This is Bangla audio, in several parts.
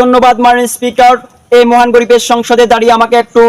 ধন্যবাদ, মাননীয় স্পিকার। এই মহান গরিবের সংসদে দাঁড়িয়ে আমাকে একটু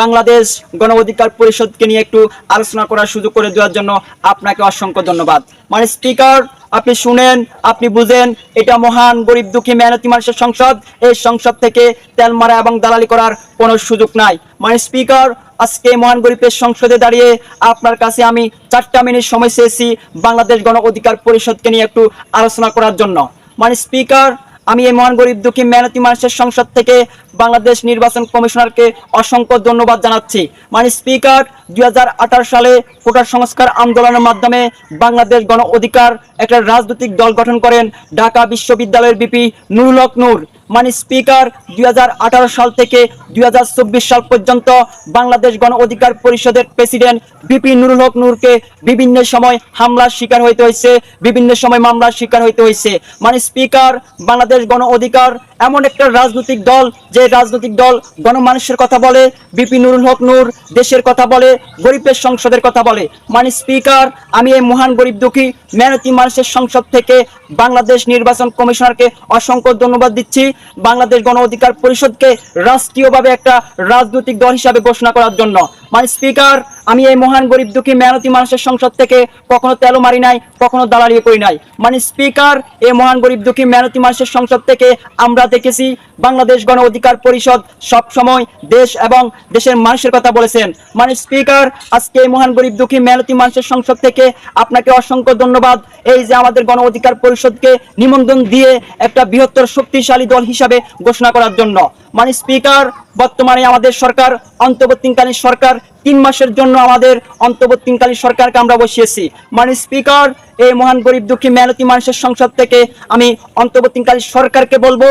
বাংলাদেশ গণ অধিকার পরিষদকে নিয়ে একটু আলোচনা করার সুযোগ করে দেওয়ার জন্য আপনাকে অসংখ্য ধন্যবাদ। মানে স্পিকার, আপনি শুনেন, আপনি বুঝেন, এটা মহান গরিব দুঃখী মেহনতি মানুষের সংসদ। এই সংসদ থেকে তেল মারা এবং দালালি করার কোনো সুযোগ নাই। মানে স্পিকার, আজকে মহান গরিবের সংসদে দাঁড়িয়ে আপনার কাছে আমি চারটা মিনিট সময় চেয়েছি বাংলাদেশ গণ অধিকার পরিষদকে নিয়ে একটু আলোচনা করার জন্য। মানে স্পিকার আমি এই মহান গরিব দুঃখী মেহনতি মানুষের সংসদ থেকে বাংলাদেশ নির্বাচন কমিশনারকে অসংখ্য ধন্যবাদ জানাচ্ছি। মানে স্পিকার, দুই হাজার আঠারো সালে কোটার সংস্কার আন্দোলনের মাধ্যমে বাংলাদেশ গণ অধিকার একটা রাজনৈতিক দল গঠন করেন ঢাকা বিশ্ববিদ্যালয়ের বিপি নুরুল হক নূর। মানে স্পিকার দুই হাজার আঠারো সাল থেকে দুই হাজার চব্বিশ সাল পর্যন্ত বাংলাদেশ গণ অধিকার পরিষদের প্রেসিডেন্ট বিপি নুরুল হক নূরকে বিভিন্ন সময় হামলার শিকার হইতে হয়েছে বিভিন্ন সময় মামলার শিকার হইতে হয়েছে মানে স্পিকার, বাংলাদেশ গণ অধিকার এমন একটা রাজনৈতিক দল যে রাজনৈতিক দল গণমানুষের কথা বলে বিপি নুরুল হক নূর দেশের কথা বলে গরিবের সংসদের কথা বলে। মানে স্পিকার, আমি এই মহান গরিব দুঃখী, মেহনতি মানুষের সংসদ থেকে বাংলাদেশ নির্বাচন কমিশনারকে অসংখ্য ধন্যবাদ দিচ্ছি। বাংলাদেশ গণ অধিকার পরিষদকে রাষ্ট্রীয়ভাবে একটা রাজনৈতিক দল হিসাবে ঘোষণা করার জন্য। মানে স্পিকার, আমি এই মহান গরিব দুঃখী মেহনতি মানুষের সংসদ থেকে কখনো তেলো মারি নাই, কখনো দালালিও করি নাই। মানে স্পিকার, এই মহান গরিব দুঃখী মেহনতি মানুষের সংসদ থেকে আমরা দেখেছি বাংলাদেশ গণ অধিকার পরিষদ সব সময় দেশ এবং দেশের মানুষের কথা বলেছেন। মানে স্পিকার, আজকে এই মহান গরিব দুঃখী মেহনতি মানুষের সংসদ থেকে আপনাকে অসংখ্য ধন্যবাদ। এই যে আমাদের গণ অধিকার পরিষদকে নিমন্ত্রণ দিয়ে একটা বৃহত্তর শক্তিশালী দল হিসাবে ঘোষণা করার জন্য। মানে স্পিকার বর্তমানে আমাদের সরকার অন্তর্বর্তীকালীন সরকার তিন মাসের জন্য আমাদের অন্তর্বর্তীকালীন সরকারকে আমরা বসিয়েছি। মানে স্পিকার, এই মহান গরিব দুঃখী, মেহনতি মানুষের সংসদ থেকে আমি অন্তর্বর্তীকালীন সরকারকে বলব,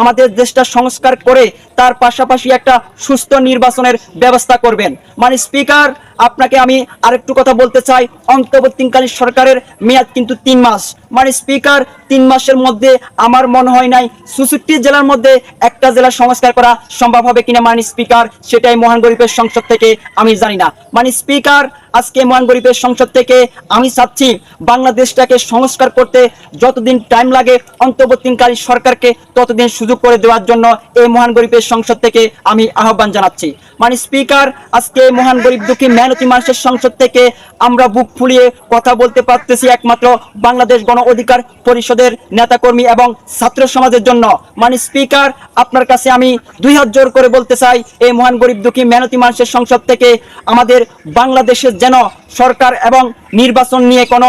আমাদের দেশটা সংস্কার করে তার পাশাপাশি একটা সুস্থ নির্বাচনের ব্যবস্থা করবেন। মানে স্পিকার, আপনাকে আমি আরেকটু কথা বলতে চাই, অন্তর্বর্তীকালীন সরকারের মেয়াদ কিন্তু তিন মাস। মানে স্পিকার, তিন মাসের মধ্যে আমার মনে হয় নাই চৌষট্টি জেলার মধ্যে একটা জেলা সংস্কার করা সম্ভব হবে কিনা মানে স্পিকার, সেটাই মহান গরিবের সংসদ থেকে আমি জানি না। মানে স্পিকার আজকে মহান গরিবের সংসদ থেকে আমি চাচ্ছি বাংলাদেশটাকে সংস্কার করতে যতদিন টাইম লাগে অন্তর্বর্তীকালীন সরকারকে ততদিন সুযোগ করে দেওয়ার জন্য এই মহান গরিবের সংসদ থেকে আমি আহ্বান জানাচ্ছি। মানে স্পিকার আজকে মহান গরিব দুঃখী মেহনতি মানুষের সংসদ থেকে আমরা বুক ফুলিয়ে কথা বলতে পারতেছি একমাত্র বাংলাদেশ গণ অধিকার পরিষদের নেতাকর্মী এবং ছাত্র সমাজের জন্য। মানে স্পিকার আপনার কাছে আমি দুই হাত জোর করে বলতে চাই, এই মহান গরিব দুঃখী মেহনতি মানুষের সংসদ থেকে আমাদের বাংলাদেশের যেন সরকার এবং নির্বাচন নিয়ে কোনো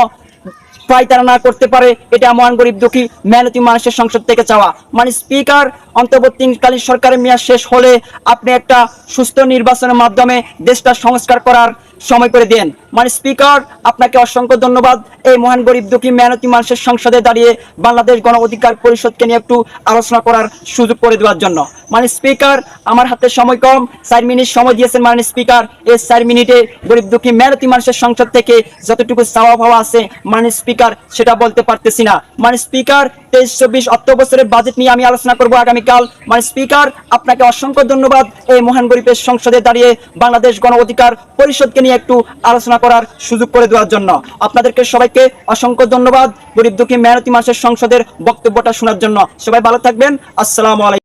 পায়তারা না করতে পারে, এটা মহান গরিব দুঃখী মেহনতি মানুষের সংসদ থেকে চাওয়া। মানে স্পিকার, অন্তর্বর্তীকালীন সরকারের মেয়াদ শেষ হলে আপনি একটা সুস্থ নির্বাচনের মাধ্যমে দেশটা সংস্কার করার সময় করে দেন। মানে স্পিকার, আপনাকে অসংখ্য ধন্যবাদ। এই মহান গরিব দুঃখী মেহনতি মানুষের সংসদে দাঁড়িয়ে বাংলাদেশ গণ অধিকার পরিষদকে নিয়ে একটু আলোচনা করার সুযোগ করে দেওয়ার জন্য। মানে স্পিকার, আমার হাতে সময় কম, চার মিনিট সময় দিয়েছেন মানে স্পিকার। এই চার মিনিটে গরিব দুঃখী মেহনতি মানুষের সংসদ থেকে যতটুকু চাওয়া পাওয়া আছে মানে স্পিকার, সেটা বলতে পারতেছি না। মানে স্পিকার তেইশ, চব্বিশ অর্থ বছরের বাজেট নিয়ে আমি আলোচনা করব আগামীকাল। মানে স্পিকার আপনাকে অসংখ্য ধন্যবাদ এই মহান গরিবের সংসদে দাঁড়িয়ে বাংলাদেশ গণ অধিকার পরিষদকে নিয়ে একটু আলোচনা করার সুযোগ করে দেওয়ার জন্য। আপনাদেরকে সবাইকে অসংখ্য ধন্যবাদ। গরিব দুঃখী মেহনতি মাসের সংসদের বক্তব্যটা শোনার জন্য। সবাই ভালো থাকবেন। আসসালামু আলাইকুম।